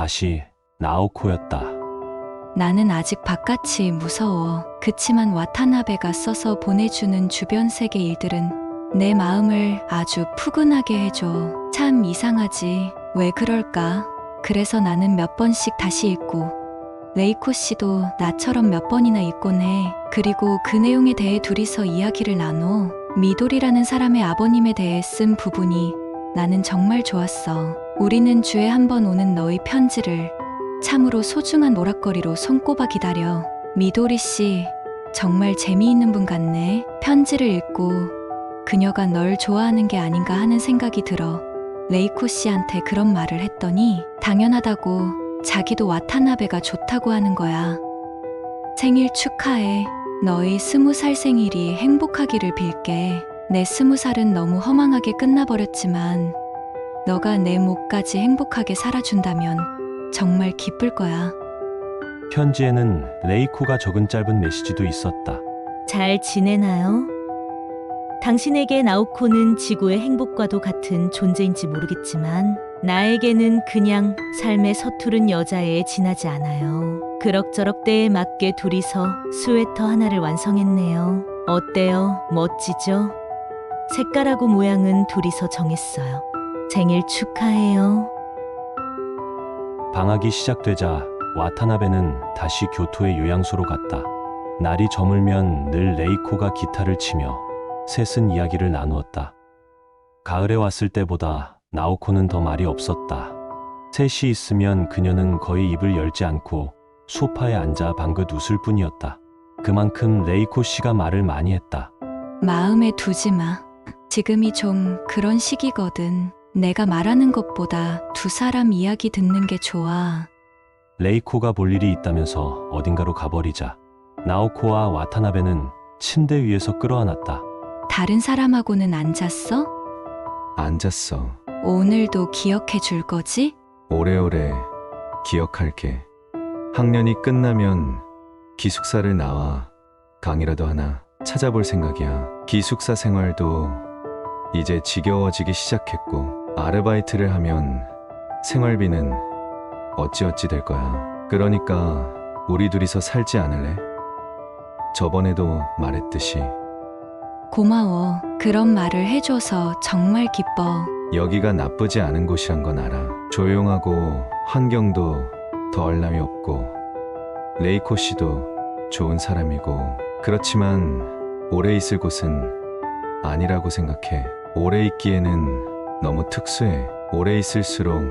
다시 나오코였다. 나는 아직 바깥이 무서워. 그치만 와타나베가 써서 보내주는 주변 세계 일들은 내 마음을 아주 푸근하게 해줘. 참 이상하지. 왜 그럴까? 그래서 나는 몇 번씩 다시 읽고, 레이코 씨도 나처럼 몇 번이나 읽곤 해. 그리고 그 내용에 대해 둘이서 이야기를 나눠. 미돌이라는 사람의 아버님에 대해 쓴 부분이 나는 정말 좋았어. 우리는 주에 한 번 오는 너의 편지를 참으로 소중한 오락거리로 손꼽아 기다려. 미도리 씨, 정말 재미있는 분 같네. 편지를 읽고 그녀가 널 좋아하는 게 아닌가 하는 생각이 들어. 레이코 씨한테 그런 말을 했더니 당연하다고 자기도 와타나베가 좋다고 하는 거야. 생일 축하해. 너의 스무 살 생일이 행복하기를 빌게. 내 스무 살은 너무 허망하게 끝나버렸지만 너가 내 목까지 행복하게 살아준다면 정말 기쁠 거야. 편지에는 레이코가 적은 짧은 메시지도 있었다. 잘 지내나요? 당신에게 나오코는 지구의 행복과도 같은 존재인지 모르겠지만 나에게는 그냥 삶의 서투른 여자에 지나지 않아요. 그럭저럭 때에 맞게 둘이서 스웨터 하나를 완성했네요. 어때요? 멋지죠? 색깔하고 모양은 둘이서 정했어요. 생일 축하해요. 방학이 시작되자 와타나베는 다시 교토의 요양소로 갔다. 날이 저물면 늘 레이코가 기타를 치며 셋은 이야기를 나누었다. 가을에 왔을 때보다 나오코는 더 말이 없었다. 셋이 있으면 그녀는 거의 입을 열지 않고 소파에 앉아 방긋 웃을 뿐이었다. 그만큼 레이코 씨가 말을 많이 했다. 마음에 두지 마. 지금이 좀 그런 시기거든. 내가 말하는 것보다 두 사람 이야기 듣는 게 좋아. 레이코가 볼 일이 있다면서 어딘가로 가버리자 나오코와 와타나베는 침대 위에서 끌어안았다. 다른 사람하고는 안 잤어? 앉았어. 오늘도 기억해 줄 거지? 오래오래 기억할게. 학년이 끝나면 기숙사를 나와 강의라도 하나 찾아볼 생각이야. 기숙사 생활도 이제 지겨워지기 시작했고 아르바이트를 하면 생활비는 어찌어찌 될 거야. 그러니까 우리 둘이서 살지 않을래? 저번에도 말했듯이 고마워. 그런 말을 해줘서 정말 기뻐. 여기가 나쁘지 않은 곳이란 건 알아. 조용하고 환경도 더할 나위 없고 레이코 씨도 좋은 사람이고 그렇지만 오래 있을 곳은 아니라고 생각해. 오래 있기에는 너무 특수해. 오래 있을수록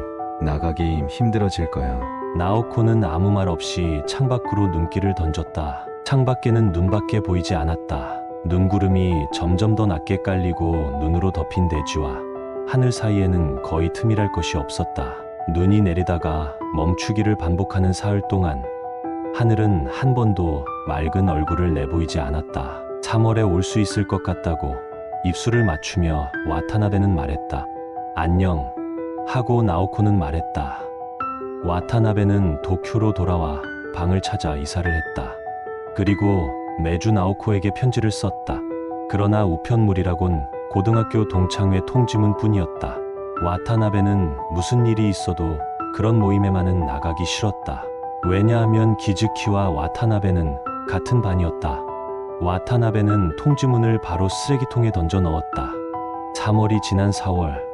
나가기 힘들어질 거야. 나오코는 아무 말 없이 창밖으로 눈길을 던졌다. 창밖에는 눈밖에 보이지 않았다. 눈구름이 점점 더 낮게 깔리고 눈으로 덮인 대지와 하늘 사이에는 거의 틈이랄 것이 없었다. 눈이 내리다가 멈추기를 반복하는 사흘 동안 하늘은 한 번도 맑은 얼굴을 내보이지 않았다. 3월에 올 수 있을 것 같다고 입술을 맞추며 와타나베는 말했다. 안녕. 하고 나오코는 말했다. 와타나베는 도쿄로 돌아와 방을 찾아 이사를 했다. 그리고 매주 나오코에게 편지를 썼다. 그러나 우편물이라곤 고등학교 동창회 통지문 뿐이었다. 와타나베는 무슨 일이 있어도 그런 모임에만은 나가기 싫었다. 왜냐하면 기즈키와 와타나베는 같은 반이었다. 와타나베는 통지문을 바로 쓰레기통에 던져 넣었다. 3월이 지난 4월,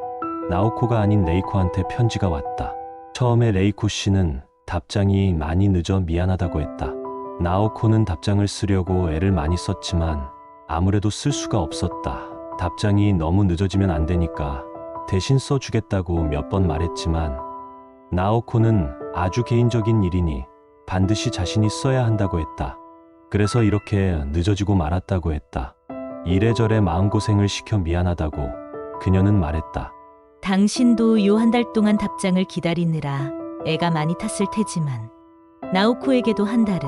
나오코가 아닌 레이코한테 편지가 왔다. 처음에 레이코 씨는 답장이 많이 늦어 미안하다고 했다. 나오코는 답장을 쓰려고 애를 많이 썼지만 아무래도 쓸 수가 없었다. 답장이 너무 늦어지면 안 되니까 대신 써주겠다고 몇 번 말했지만 나오코는 아주 개인적인 일이니 반드시 자신이 써야 한다고 했다. 그래서 이렇게 늦어지고 말았다고 했다. 이래저래 마음고생을 시켜 미안하다고 그녀는 말했다. 당신도 요 한 달 동안 답장을 기다리느라 애가 많이 탔을 테지만 나오코에게도 한 달은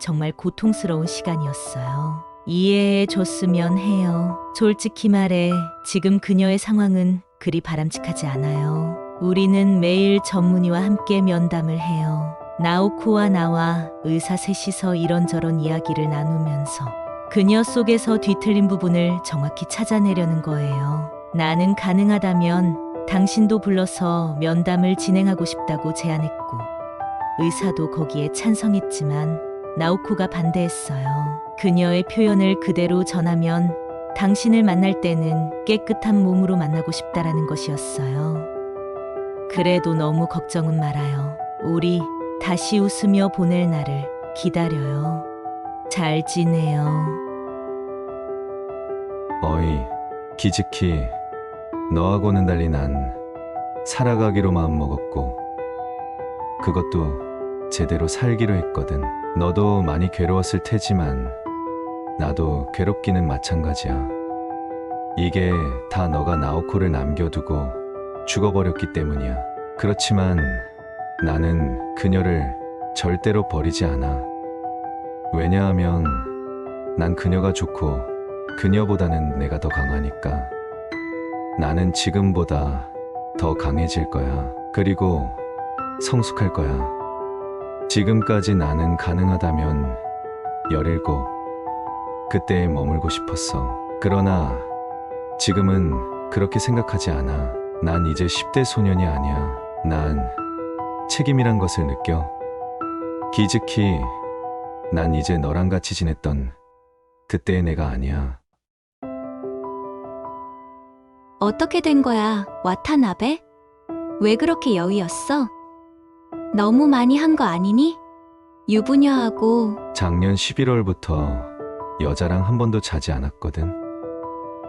정말 고통스러운 시간이었어요. 이해해 줬으면 해요. 솔직히 말해 지금 그녀의 상황은 그리 바람직하지 않아요. 우리는 매일 전문의와 함께 면담을 해요. 나오코와 나와 의사 셋이서 이런저런 이야기를 나누면서 그녀 속에서 뒤틀린 부분을 정확히 찾아내려는 거예요. 나는 가능하다면 당신도 불러서 면담을 진행하고 싶다고 제안했고, 의사도 거기에 찬성했지만, 나오코가 반대했어요. 그녀의 표현을 그대로 전하면 당신을 만날 때는 깨끗한 몸으로 만나고 싶다라는 것이었어요. 그래도 너무 걱정은 말아요. 우리 다시 웃으며 보낼 날을 기다려요. 잘 지내요. 어이, 기즈키, 너하고는 달리 난 살아가기로 마음먹었고, 그것도 제대로 살기로 했거든. 너도 많이 괴로웠을 테지만, 나도 괴롭기는 마찬가지야. 이게 다 너가 나오코를 남겨두고 죽어버렸기 때문이야. 그렇지만 나는 그녀를 절대로 버리지 않아. 왜냐하면 난 그녀가 좋고 그녀보다는 내가 더 강하니까. 나는 지금보다 더 강해질 거야. 그리고 성숙할 거야. 지금까지 나는 가능하다면 열일곱, 그때에 머물고 싶었어. 그러나 지금은 그렇게 생각하지 않아. 난 이제 10대 소년이 아니야. 난 책임이란 것을 느껴. 기즈키, 난 이제 너랑 같이 지냈던 그때의 내가 아니야. 어떻게 된 거야, 와타나베? 왜 그렇게 여위였어? 너무 많이 한 거 아니니? 유부녀하고 작년 11월부터 여자랑 한 번도 자지 않았거든.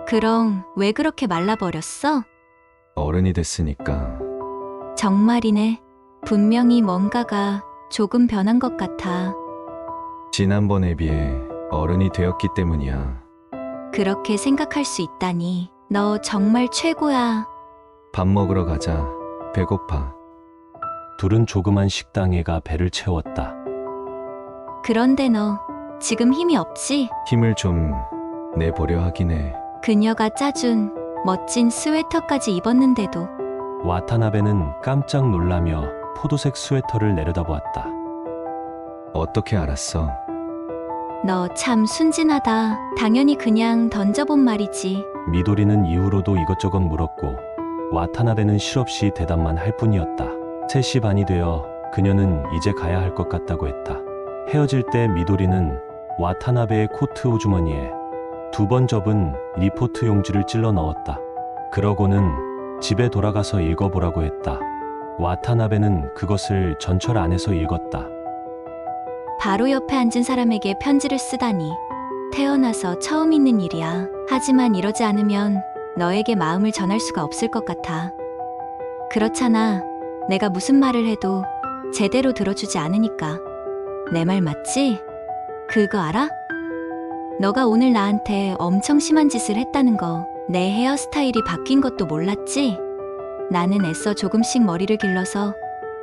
그럼 왜 그렇게 말라버렸어? 어른이 됐으니까. 정말이네. 분명히 뭔가가 조금 변한 것 같아. 지난번에 비해 어른이 되었기 때문이야. 그렇게 생각할 수 있다니. 너 정말 최고야. 밥 먹으러 가자. 배고파. 둘은 조그만 식당에 가 배를 채웠다. 그런데 너 지금 힘이 없지? 힘을 좀 내보려 하긴 해. 그녀가 짜준 멋진 스웨터까지 입었는데도 와타나베는 깜짝 놀라며 포도색 스웨터를 내려다보았다. 어떻게 알았어? 너 참 순진하다. 당연히 그냥 던져본 말이지. 미도리는 이후로도 이것저것 물었고 와타나베는 실없이 대답만 할 뿐이었다. 3시 반이 되어 그녀는 이제 가야 할 것 같다고 했다. 헤어질 때 미도리는 와타나베의 코트 호주머니에 두 번 접은 리포트 용지를 찔러 넣었다. 그러고는 집에 돌아가서 읽어보라고 했다. 와타나베는 그것을 전철 안에서 읽었다. 바로 옆에 앉은 사람에게 편지를 쓰다니. 태어나서 처음 있는 일이야. 하지만 이러지 않으면 너에게 마음을 전할 수가 없을 것 같아. 그렇잖아. 내가 무슨 말을 해도 제대로 들어주지 않으니까. 내 말 맞지? 그거 알아? 너가 오늘 나한테 엄청 심한 짓을 했다는 거. 내 헤어스타일이 바뀐 것도 몰랐지? 나는 애써 조금씩 머리를 길러서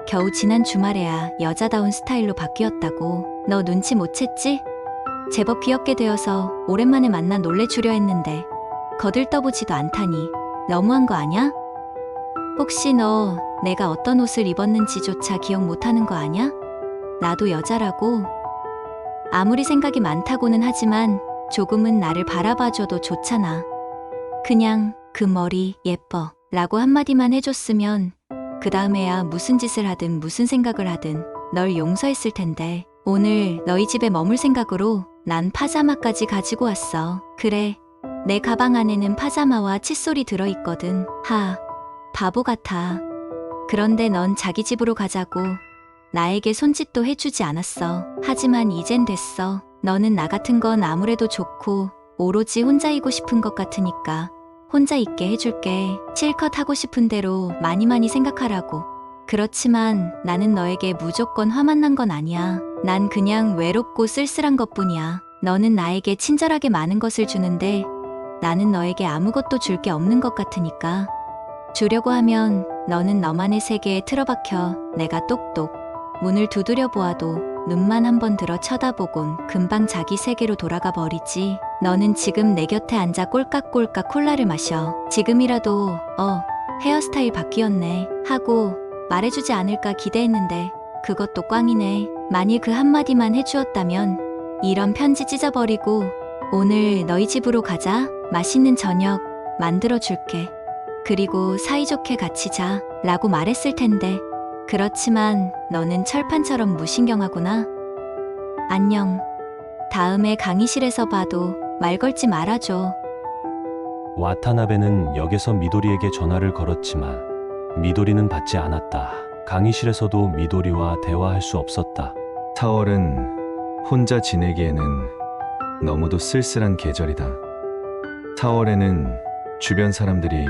겨우 지난 주말에야 여자다운 스타일로 바뀌었다고. 너 눈치 못 챘지? 제법 귀엽게 되어서 오랜만에 만나 놀래주려 했는데 거들떠보지도 않다니 너무한 거 아냐? 혹시 너 내가 어떤 옷을 입었는지조차 기억 못하는 거 아냐? 나도 여자라고. 아무리 생각이 많다고는 하지만 조금은 나를 바라봐줘도 좋잖아. 그냥 그 머리 예뻐 라고 한마디만 해줬으면 그 다음에야 무슨 짓을 하든 무슨 생각을 하든 널 용서했을 텐데 오늘 너희 집에 머물 생각으로 난 파자마까지 가지고 왔어. 그래. 내 가방 안에는 파자마와 칫솔이 들어있거든. 하. 바보 같아. 그런데 넌 자기 집으로 가자고 나에게 손짓도 해주지 않았어. 하지만 이젠 됐어. 너는 나 같은 건 아무래도 좋고 오로지 혼자이고 싶은 것 같으니까 혼자 있게 해줄게. 실컷 하고 싶은 대로 많이 많이 생각하라고. 그렇지만 나는 너에게 무조건 화만 난 건 아니야. 난 그냥 외롭고 쓸쓸한 것 뿐이야. 너는 나에게 친절하게 많은 것을 주는데 나는 너에게 아무것도 줄 게 없는 것 같으니까. 주려고 하면 너는 너만의 세계에 틀어박혀 내가 똑똑. 문을 두드려 보아도 눈만 한 번 들어 쳐다보곤 금방 자기 세계로 돌아가 버리지. 너는 지금 내 곁에 앉아 꼴깍꼴깍 콜라를 마셔. 지금이라도, 어, 헤어스타일 바뀌었네. 하고 말해주지 않을까 기대했는데 그것도 꽝이네. 만일 그 한마디만 해주었다면 이런 편지 찢어버리고 오늘 너희 집으로 가자. 맛있는 저녁 만들어 줄게. 그리고 사이좋게 같이 자. 라고 말했을 텐데. 그렇지만 너는 철판처럼 무신경하구나. 안녕. 다음에 강의실에서 봐도 말 걸지 말아줘. 와타나베는 역에서 미도리에게 전화를 걸었지만 미도리는 받지 않았다. 강의실에서도 미도리와 대화할 수 없었다. 4월은 혼자 지내기에는 너무도 쓸쓸한 계절이다. 4월에는 주변 사람들이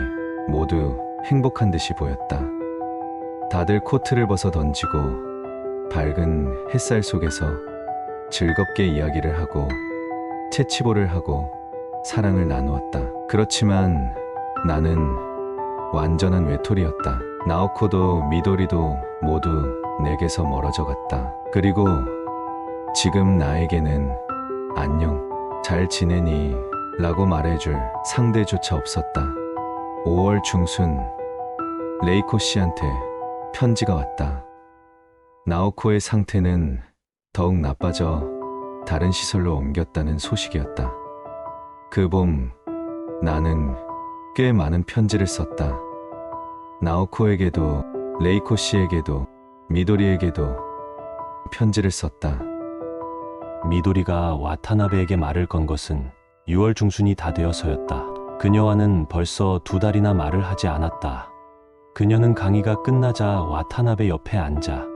모두 행복한 듯이 보였다. 다들 코트를 벗어 던지고 밝은 햇살 속에서 즐겁게 이야기를 하고 채치볼을 하고 사랑을 나누었다. 그렇지만 나는 완전한 외톨이였다. 나오코도 미도리도 모두 내게서 멀어져 갔다. 그리고 지금 나에게는 안녕, 잘 지내니? 라고 말해줄 상대조차 없었다. 5월 중순, 레이코 씨한테 편지가 왔다. 나오코의 상태는 더욱 나빠져 다른 시설로 옮겼다는 소식이었다. 그 봄, 나는 꽤 많은 편지를 썼다. 나오코에게도, 레이코 씨에게도, 미도리에게도 편지를 썼다. 미도리가 와타나베에게 말을 건 것은 6월 중순이 다 되어서였다. 그녀와는 벌써 두 달이나 말을 하지 않았다. 그녀는 강의가 끝나자 와타나베 옆에 앉아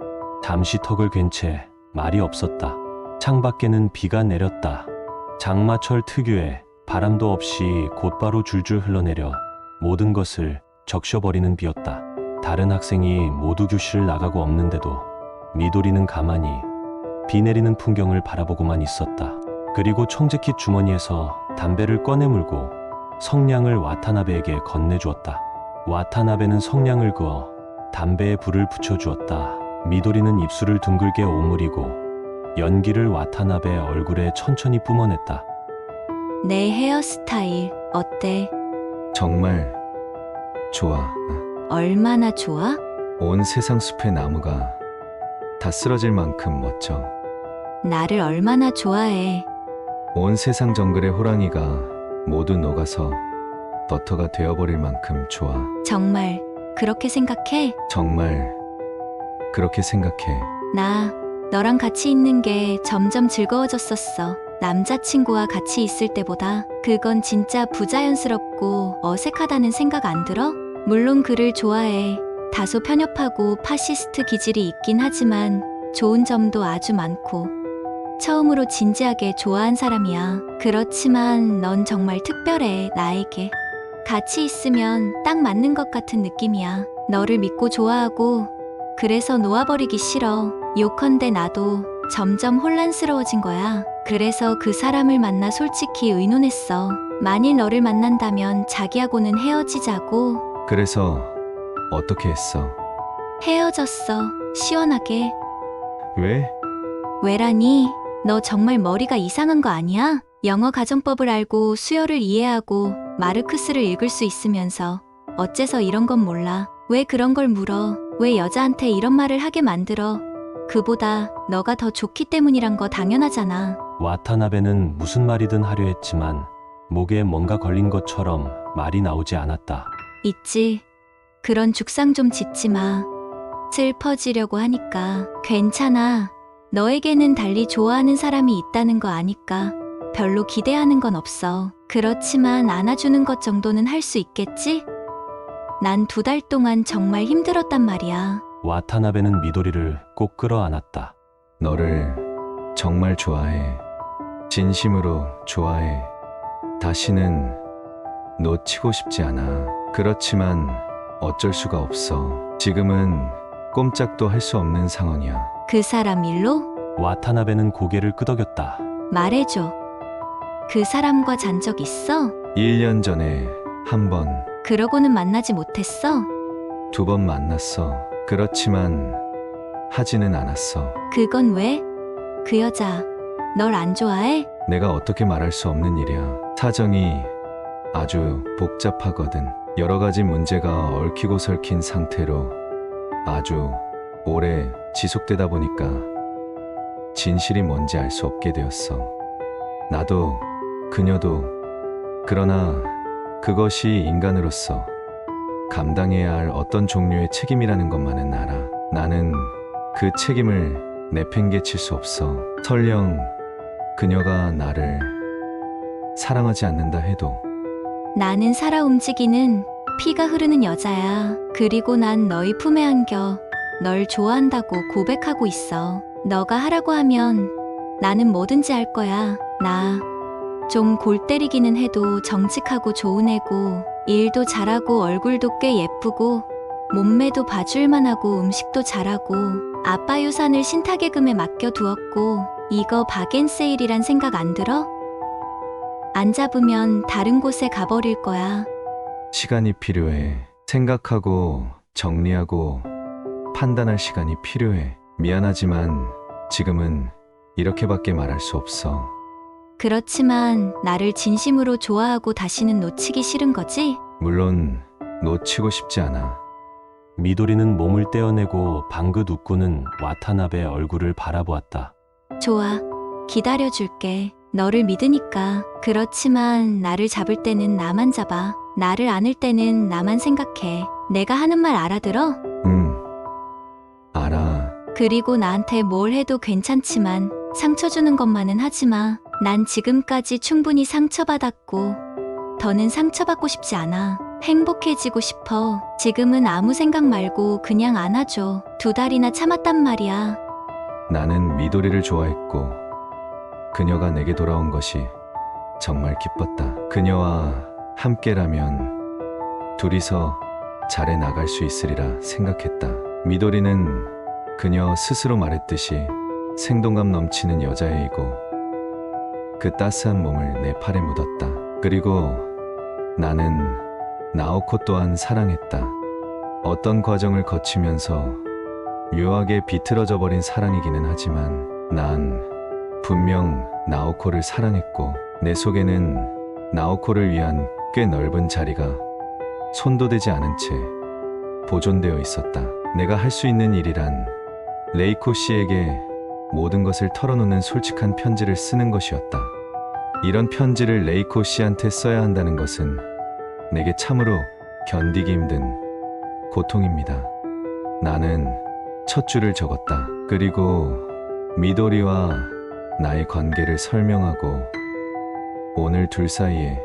잠시 턱을 괜 채 말이 없었다. 창밖에는 비가 내렸다. 장마철 특유의 바람도 없이 곧바로 줄줄 흘러내려 모든 것을 적셔버리는 비였다. 다른 학생이 모두 교실을 나가고 없는데도 미도리는 가만히 비 내리는 풍경을 바라보고만 있었다. 그리고 청재킷 주머니에서 담배를 꺼내 물고 성냥을 와타나베에게 건네주었다. 와타나베는 성냥을 그어 담배에 불을 붙여주었다. 미도리는 입술을 둥글게 오므리고 연기를 와타나베 얼굴에 천천히 뿜어냈다. 내 헤어스타일 어때? 정말 좋아. 얼마나 좋아? 온 세상 숲의 나무가 다 쓰러질 만큼 멋져. 나를 얼마나 좋아해? 온 세상 정글의 호랑이가 모두 녹아서 버터가 되어버릴 만큼 좋아. 정말 그렇게 생각해? 정말 그렇게 생각해. 나 너랑 같이 있는 게 점점 즐거워졌었어. 남자친구와 같이 있을 때보다 그건 진짜 부자연스럽고 어색하다는 생각 안 들어? 물론 그를 좋아해. 다소 편협하고 파시스트 기질이 있긴 하지만 좋은 점도 아주 많고 처음으로 진지하게 좋아한 사람이야. 그렇지만 넌 정말 특별해, 나에게. 같이 있으면 딱 맞는 것 같은 느낌이야. 너를 믿고 좋아하고 그래서 놓아버리기 싫어. 요컨대 나도 점점 혼란스러워진 거야. 그래서 그 사람을 만나 솔직히 의논했어. 만일 너를 만난다면 자기하고는 헤어지자고. 그래서 어떻게 했어? 헤어졌어. 시원하게. 왜? 왜라니? 너 정말 머리가 이상한 거 아니야? 영어 가정법을 알고 수요를 이해하고 마르크스를 읽을 수 있으면서 어째서 이런 건 몰라? 왜 그런 걸 물어? 왜 여자한테 이런 말을 하게 만들어? 그보다 너가 더 좋기 때문이란 거 당연하잖아. 와타나베는 무슨 말이든 하려 했지만 목에 뭔가 걸린 것처럼 말이 나오지 않았다. 있지. 그런 죽상 좀 짓지 마. 슬퍼지려고 하니까 괜찮아. 너에게는 달리 좋아하는 사람이 있다는 거 아니까 별로 기대하는 건 없어. 그렇지만 안아주는 것 정도는 할 수 있겠지? 난 두 달 동안 정말 힘들었단 말이야. 와타나베는 미도리를 꼭 끌어안았다. 너를 정말 좋아해. 진심으로 좋아해. 다시는 놓치고 싶지 않아. 그렇지만 어쩔 수가 없어. 지금은 꼼짝도 할 수 없는 상황이야. 그 사람 일로? 와타나베는 고개를 끄덕였다. 말해줘. 그 사람과 잔 적 있어? 1년 전에 한 번, 그러고는 만나지 못했어? 두 번 만났어. 그렇지만 하지는 않았어. 그건 왜? 그 여자, 널 안 좋아해? 내가 어떻게 말할 수 없는 일이야. 사정이 아주 복잡하거든. 여러 가지 문제가 얽히고 설킨 상태로 아주 오래 지속되다 보니까 진실이 뭔지 알 수 없게 되었어. 나도 그녀도 그러나 그것이 인간으로서 감당해야 할 어떤 종류의 책임이라는 것만은 알아. 나는 그 책임을 내팽개칠 수 없어. 설령 그녀가 나를 사랑하지 않는다 해도 나는 살아 움직이는 피가 흐르는 여자야. 그리고 난 너희 품에 안겨 널 좋아한다고 고백하고 있어. 너가 하라고 하면 나는 뭐든지 할 거야. 나 좀 골 때리기는 해도 정직하고 좋은 애고 일도 잘하고 얼굴도 꽤 예쁘고 몸매도 봐줄만하고 음식도 잘하고 아빠 유산을 신탁예금에 맡겨 두었고 이거 바겐세일이란 생각 안 들어? 안 잡으면 다른 곳에 가버릴 거야. 시간이 필요해. 생각하고 정리하고 판단할 시간이 필요해. 미안하지만 지금은 이렇게밖에 말할 수 없어. 그렇지만 나를 진심으로 좋아하고 다시는 놓치기 싫은 거지? 물론 놓치고 싶지 않아. 미도리는 몸을 떼어내고 방긋 웃고는 와타나베 얼굴을 바라보았다. 좋아. 기다려줄게. 너를 믿으니까. 그렇지만 나를 잡을 때는 나만 잡아. 나를 안을 때는 나만 생각해. 내가 하는 말 알아들어? 응. 알아. 그리고 나한테 뭘 해도 괜찮지만 상처 주는 것만은 하지 마. 난 지금까지 충분히 상처받았고 더는 상처받고 싶지 않아. 행복해지고 싶어. 지금은 아무 생각 말고 그냥 안아줘. 두 달이나 참았단 말이야. 나는 미도리를 좋아했고 그녀가 내게 돌아온 것이 정말 기뻤다. 그녀와 함께라면 둘이서 잘해 나갈 수 있으리라 생각했다. 미도리는 그녀 스스로 말했듯이 생동감 넘치는 여자애이고 그 따스한 몸을 내 팔에 묻었다. 그리고 나는 나오코 또한 사랑했다. 어떤 과정을 거치면서 묘하게 비틀어져 버린 사랑이기는 하지만 난 분명 나오코를 사랑했고 내 속에는 나오코를 위한 꽤 넓은 자리가 손도 대지 않은 채 보존되어 있었다. 내가 할 수 있는 일이란 레이코 씨에게 모든 것을 털어놓는 솔직한 편지를 쓰는 것이었다. 이런 편지를 레이코 씨한테 써야 한다는 것은 내게 참으로 견디기 힘든 고통입니다. 나는 첫 줄을 적었다. 그리고 미도리와 나의 관계를 설명하고 오늘 둘 사이에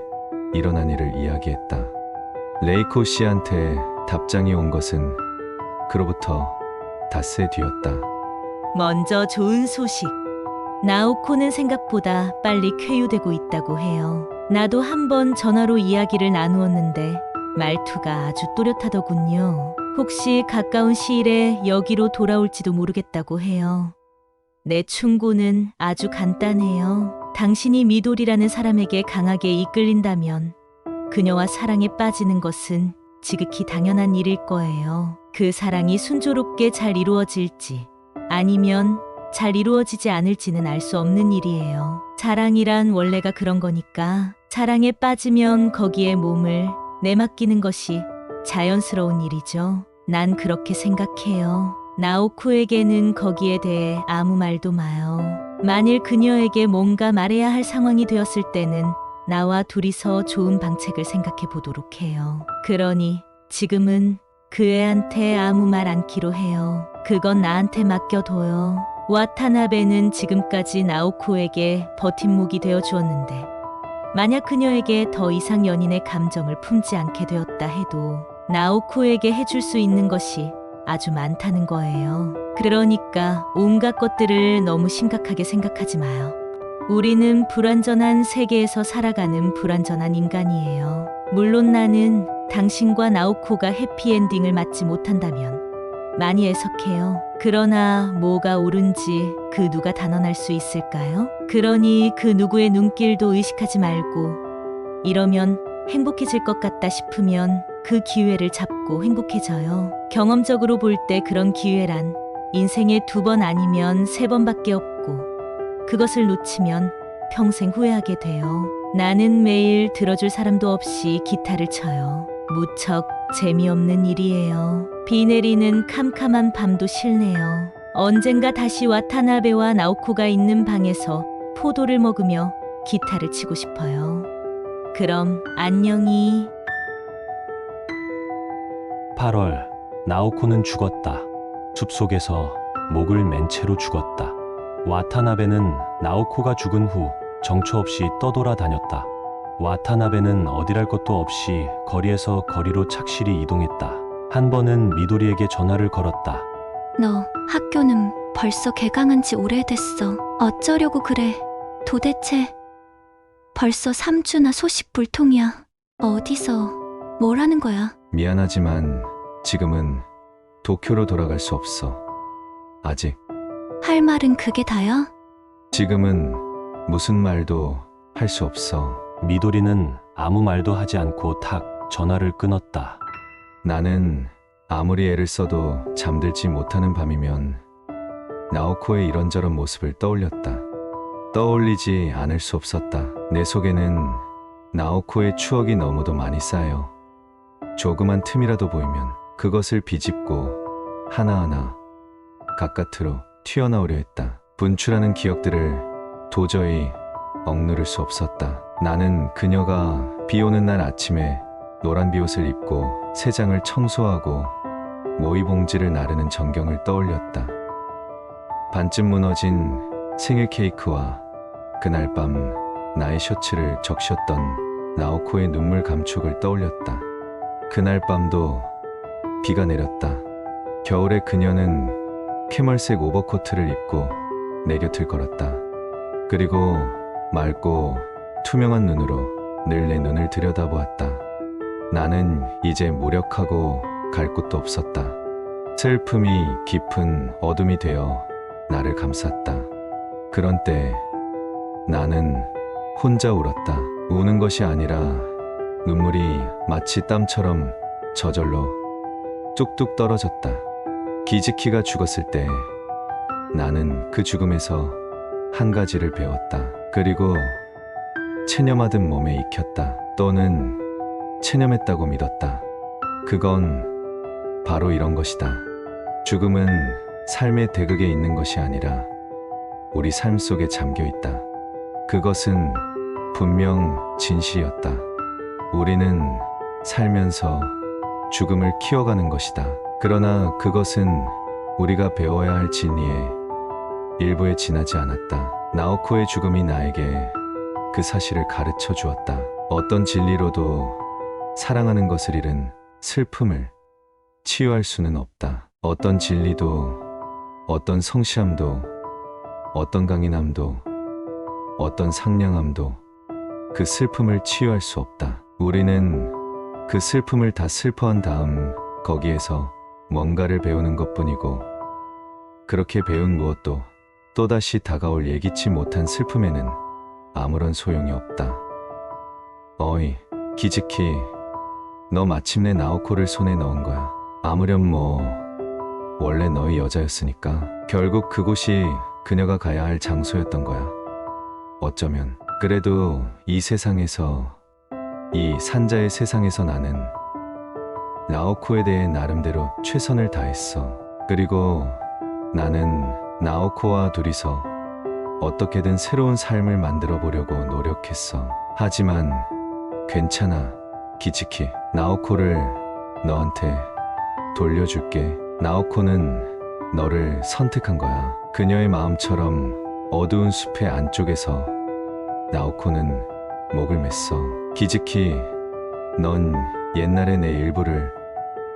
일어난 일을 이야기했다. 레이코 씨한테 답장이 온 것은 그로부터 닷새 뒤였다. 먼저 좋은 소식. 나오코는 생각보다 빨리 쾌유되고 있다고 해요. 나도 한 번 전화로 이야기를 나누었는데 말투가 아주 또렷하더군요. 혹시 가까운 시일에 여기로 돌아올지도 모르겠다고 해요. 내 충고는 아주 간단해요. 당신이 미돌이라는 사람에게 강하게 이끌린다면 그녀와 사랑에 빠지는 것은 지극히 당연한 일일 거예요. 그 사랑이 순조롭게 잘 이루어질지 아니면 잘 이루어지지 않을지는 알 수 없는 일이에요. 사랑이란 원래가 그런 거니까 사랑에 빠지면 거기에 몸을 내맡기는 것이 자연스러운 일이죠. 난 그렇게 생각해요. 나오쿠에게는 거기에 대해 아무 말도 마요. 만일 그녀에게 뭔가 말해야 할 상황이 되었을 때는 나와 둘이서 좋은 방책을 생각해 보도록 해요. 그러니 지금은 그 애한테 아무 말 않기로 해요. 그건 나한테 맡겨둬요. 와타나베는 지금까지 나오코에게 버팀목이 되어 주었는데, 만약 그녀에게 더 이상 연인의 감정을 품지 않게 되었다 해도, 나오코에게 해줄 수 있는 것이 아주 많다는 거예요. 그러니까 온갖 것들을 너무 심각하게 생각하지 마요. 우리는 불완전한 세계에서 살아가는 불완전한 인간이에요. 물론 나는 당신과 나오코가 해피엔딩을 맞지 못한다면 많이 애석해요. 그러나 뭐가 옳은지 그 누가 단언할 수 있을까요? 그러니 그 누구의 눈길도 의식하지 말고 이러면 행복해질 것 같다 싶으면 그 기회를 잡고 행복해져요. 경험적으로 볼 때 그런 기회란 인생에 두 번 아니면 세 번밖에 없고 그것을 놓치면 평생 후회하게 돼요. 나는 매일 들어줄 사람도 없이 기타를 쳐요. 무척 재미없는 일이에요. 비 내리는 캄캄한 밤도 싫네요. 언젠가 다시 와타나베와 나오코가 있는 방에서 포도를 먹으며 기타를 치고 싶어요. 그럼 안녕히 18월 나오코는 죽었다. 숲속에서 목을 맨 채로 죽었다. 와타나베는 나오코가 죽은 후 정처 없이 떠돌아 다녔다. 와타나베는 어디랄 것도 없이 거리에서 거리로 착실히 이동했다. 한 번은 미도리에게 전화를 걸었다. 너 학교는 벌써 개강한 지 오래됐어. 어쩌려고 그래. 도대체 벌써 3주나 소식 불통이야. 어디서 뭘 하는 거야? 미안하지만 지금은 도쿄로 돌아갈 수 없어. 아직. 할 말은 그게 다야? 지금은 무슨 말도 할 수 없어. 미도리는 아무 말도 하지 않고 탁 전화를 끊었다. 나는 아무리 애를 써도 잠들지 못하는 밤이면 나오코의 이런저런 모습을 떠올렸다. 떠올리지 않을 수 없었다. 내 속에는 나오코의 추억이 너무도 많이 쌓여. 조그만 틈이라도 보이면 그것을 비집고 하나하나 바깥으로 튀어나오려 했다. 분출하는 기억들을 도저히 억누를 수 없었다. 나는 그녀가 비 오는 날 아침에 노란 비옷을 입고 세 장을 청소하고 모이봉지를 나르는 전경을 떠올렸다. 반쯤 무너진 생일 케이크와 그날 밤 나의 셔츠를 적셨던 나오코의 눈물 감촉을 떠올렸다. 그날 밤도 비가 내렸다. 겨울에 그녀는 캐멀색 오버코트를 입고 내 곁을 걸었다. 그리고 맑고 투명한 눈으로 늘 내 눈을 들여다보았다. 나는 이제 무력하고 갈 곳도 없었다. 슬픔이 깊은 어둠이 되어 나를 감쌌다. 그런 때 나는 혼자 울었다. 우는 것이 아니라 눈물이 마치 땀처럼 저절로 뚝뚝 떨어졌다. 기즈키가 죽었을 때 나는 그 죽음에서 한 가지를 배웠다. 그리고 체념하던 몸에 익혔다. 또는 체념했다고 믿었다. 그건 바로 이런 것이다. 죽음은 삶의 대극에 있는 것이 아니라 우리 삶 속에 잠겨 있다. 그것은 분명 진실이었다. 우리는 살면서 죽음을 키워가는 것이다. 그러나 그것은 우리가 배워야 할 진리의 일부에 지나지 않았다. 나오코의 죽음이 나에게 그 사실을 가르쳐 주었다. 어떤 진리로도 사랑하는 것을 잃은 슬픔을 치유할 수는 없다. 어떤 진리도, 어떤 성실함도, 어떤 강인함도, 어떤 상냥함도 그 슬픔을 치유할 수 없다. 우리는 그 슬픔을 다 슬퍼한 다음 거기에서 뭔가를 배우는 것 뿐이고 그렇게 배운 무엇도 또다시 다가올 예기치 못한 슬픔에는 아무런 소용이 없다. 어이, 기즈키, 너 마침내 나오코를 손에 넣은 거야. 아무렴 뭐, 원래 너희 여자였으니까. 결국 그곳이 그녀가 가야 할 장소였던 거야. 어쩌면. 그래도 이 세상에서, 이 산자의 세상에서 나는 나오코에 대해 나름대로 최선을 다했어. 그리고 나는 나오코와 둘이서 어떻게든 새로운 삶을 만들어 보려고 노력했어. 하지만 괜찮아, 기지키. 나오코를 너한테 돌려줄게. 나오코는 너를 선택한 거야. 그녀의 마음처럼 어두운 숲의 안쪽에서 나오코는 목을 맸어. 기즈키, 넌 옛날의 내 일부를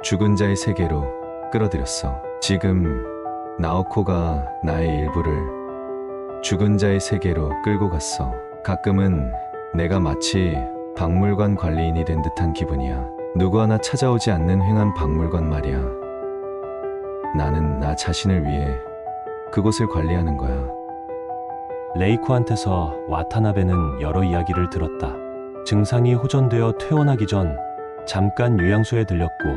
죽은 자의 세계로 끌어들였어. 지금 나오코가 나의 일부를 죽은 자의 세계로 끌고 갔어. 가끔은 내가 마치 박물관 관리인이 된 듯한 기분이야. 누구 하나 찾아오지 않는 횡한 박물관 말이야. 나는 나 자신을 위해 그곳을 관리하는 거야. 레이코한테서 와타나베는 여러 이야기를 들었다. 증상이 호전되어 퇴원하기 전 잠깐 요양소에 들렸고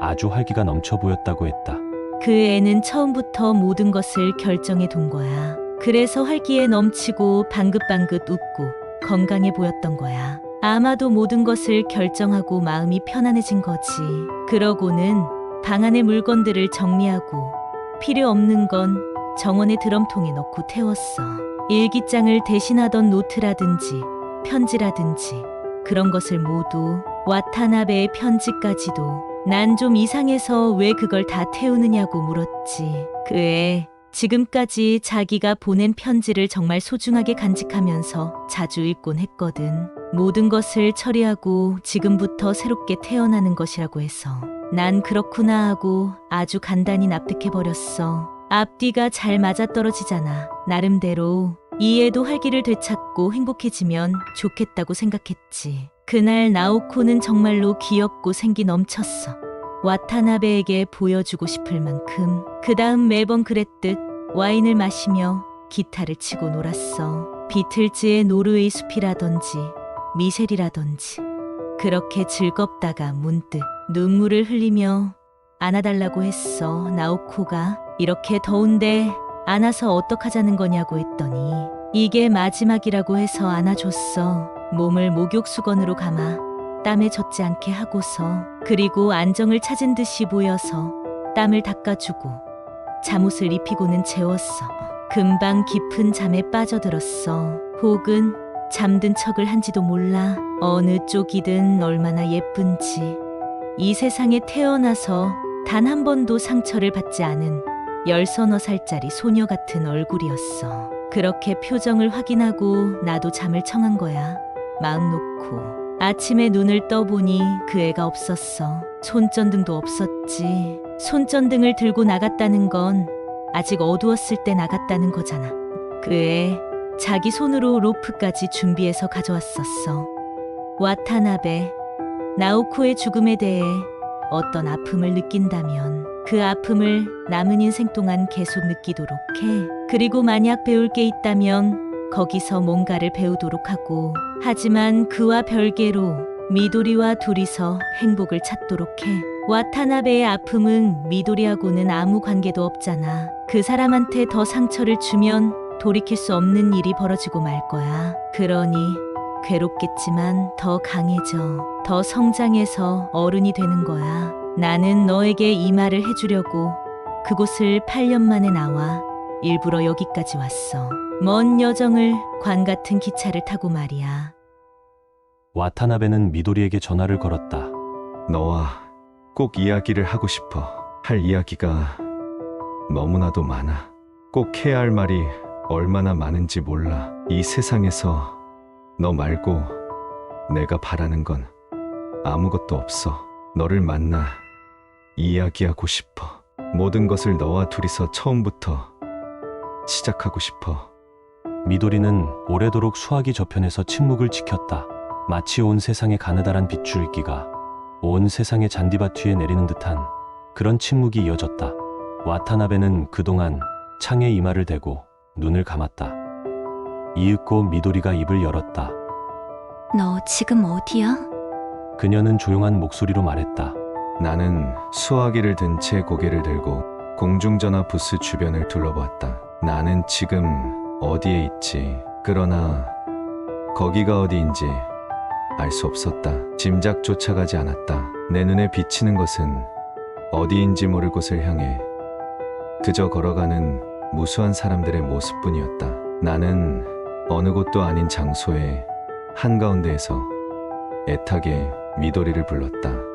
아주 활기가 넘쳐 보였다고 했다. 그 애는 처음부터 모든 것을 결정해 둔 거야. 그래서 활기에 넘치고 방긋방긋 웃고 건강해 보였던 거야. 아마도 모든 것을 결정하고 마음이 편안해진 거지. 그러고는 방 안의 물건들을 정리하고 필요 없는 건 정원의 드럼통에 넣고 태웠어. 일기장을 대신하던 노트라든지 편지라든지 그런 것을 모두 와타나베의 편지까지도 난 좀 이상해서 왜 그걸 다 태우느냐고 물었지. 그애 지금까지 자기가 보낸 편지를 정말 소중하게 간직하면서 자주 읽곤 했거든. 모든 것을 처리하고 지금부터 새롭게 태어나는 것이라고 해서 난 그렇구나 하고 아주 간단히 납득해버렸어. 앞뒤가 잘 맞아떨어지잖아. 나름대로 이해도 활기를 되찾고 행복해지면 좋겠다고 생각했지. 그날 나오코는 정말로 귀엽고 생기 넘쳤어. 와타나베에게 보여주고 싶을 만큼 그 다음 매번 그랬듯 와인을 마시며 기타를 치고 놀았어. 비틀즈의 노르웨이 숲이라든지 미셸이라든지 그렇게 즐겁다가 문득 눈물을 흘리며 안아달라고 했어. 나오코가 이렇게 더운데 안아서 어떡하자는 거냐고 했더니 이게 마지막이라고 해서 안아줬어. 몸을 목욕 수건으로 감아 땀에 젖지 않게 하고서 그리고 안정을 찾은 듯이 보여서 땀을 닦아주고 잠옷을 입히고는 재웠어. 금방 깊은 잠에 빠져들었어. 혹은 잠든 척을 한지도 몰라. 어느 쪽이든 얼마나 예쁜지. 이 세상에 태어나서 단 한 번도 상처를 받지 않은 열서너 살짜리 소녀 같은 얼굴이었어. 그렇게 표정을 확인하고 나도 잠을 청한 거야. 마음 놓고. 아침에 눈을 떠보니 그 애가 없었어. 손전등도 없었지. 손전등을 들고 나갔다는 건 아직 어두웠을 때 나갔다는 거잖아. 그애 자기 손으로 로프까지 준비해서 가져왔었어. 와타나베, 나오코의 죽음에 대해 어떤 아픔을 느낀다면 그 아픔을 남은 인생 동안 계속 느끼도록 해. 그리고 만약 배울 게 있다면 거기서 뭔가를 배우도록 하고 하지만 그와 별개로 미도리와 둘이서 행복을 찾도록 해. 와타나베의 아픔은 미도리하고는 아무 관계도 없잖아. 그 사람한테 더 상처를 주면 돌이킬 수 없는 일이 벌어지고 말 거야. 그러니 괴롭겠지만 더 강해져. 더 성장해서 어른이 되는 거야. 나는 너에게 이 말을 해주려고 그곳을 8년 만에 나와 일부러 여기까지 왔어. 먼 여정을 관 같은 기차를 타고 말이야. 와타나베는 미도리에게 전화를 걸었다. 너와 꼭 이야기를 하고 싶어. 할 이야기가 너무나도 많아. 꼭 해야 할 말이 얼마나 많은지 몰라. 이 세상에서 너 말고 내가 바라는 건 아무것도 없어. 너를 만나 이야기하고 싶어. 모든 것을 너와 둘이서 처음부터 시작하고 싶어. 미도리는 오래도록 수화기 저편에서 침묵을 지켰다. 마치 온 세상의 가느다란 빗줄기가 온 세상의 잔디밭 위에 내리는 듯한 그런 침묵이 이어졌다. 와타나베는 그동안 창에 이마를 대고 눈을 감았다. 이윽고 미도리가 입을 열었다. 너 지금 어디야? 그녀는 조용한 목소리로 말했다. 나는 수화기를 든 채 고개를 들고 공중전화 부스 주변을 둘러보았다. 나는 지금 어디에 있지? 그러나 거기가 어디인지 알 수 없었다. 짐작조차 가지 않았다. 내 눈에 비치는 것은 어디인지 모를 곳을 향해 그저 걸어가는 무수한 사람들의 모습뿐이었다. 나는 어느 곳도 아닌 장소의 한가운데에서 애타게 미도리를 불렀다.